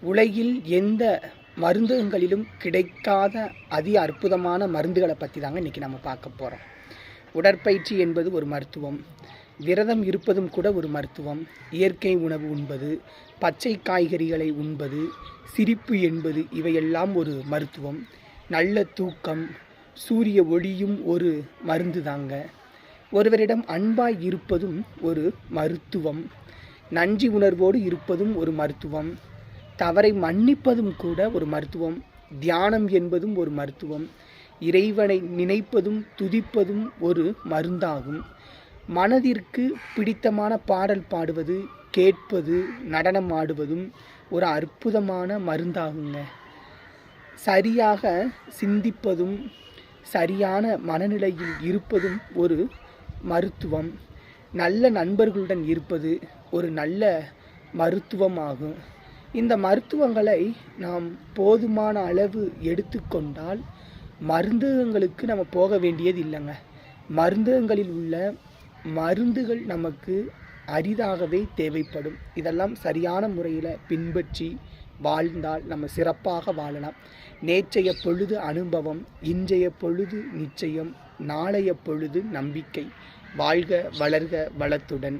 உலகில் எந்த மருந்துகளிலும் கிடைக்காத அதி அற்புதமான மருந்துகளை பற்றி தாங்க இன்றைக்கி நம்ம பார்க்க போகிறோம் உடற்பயிற்சி என்பது ஒரு மருத்துவம். விரதம் இருப்பதும் கூட ஒரு மருத்துவம். இயற்கை உணவு உண்பது பச்சை காய்கறிகளை உண்பது சிரிப்பு என்பது இவையெல்லாம் ஒரு மருத்துவம். நல்ல தூக்கம் சூரிய ஒளியும் ஒரு மருந்து தாங்க. ஒருவரிடம் அன்பாய் இருப்பதும் ஒரு மருத்துவம். நன்றி உணர்வோடு இருப்பதும் ஒரு மருத்துவம். தவறை மன்னிப்பதும் கூட ஒரு மருத்துவம். தியானம் என்பதும் ஒரு மருத்துவம். இறைவனை நினைப்பதும் துதிப்பதும் ஒரு மருந்தாகும். மனதிற்கு பிடித்தமான பாடல் பாடுவது கேட்பது நடனம் ஆடுவதும் ஒரு அற்புதமான மருந்தாகுங்க. சரியாக சிந்திப்பதும் சரியான மனநிலையில் இருப்பதும் ஒரு மருத்துவம். நல்ல நண்பர்களுடன் இருப்பது ஒரு நல்ல மருத்துவமாகும். இந்த மருத்துவங்களை நாம் போதுமான அளவு எடுத்துக்கொண்டால் மருந்தகங்களுக்கு நம்ம போக வேண்டியது இல்லைங்க. மருந்தகங்களில் உள்ள மருந்துகள் நமக்கு அரிதாகவே தேவைப்படும். இதெல்லாம் சரியான முறையில் பின்பற்றி வாழ்ந்தால் நம்ம சிறப்பாக வாழலாம். நேற்றைய பொழுது அனுபவம் இன்றைய பொழுது நிச்சயம் நாளைய பொழுது நம்பிக்கை. வாழ்க வளர்க வளத்துடன்.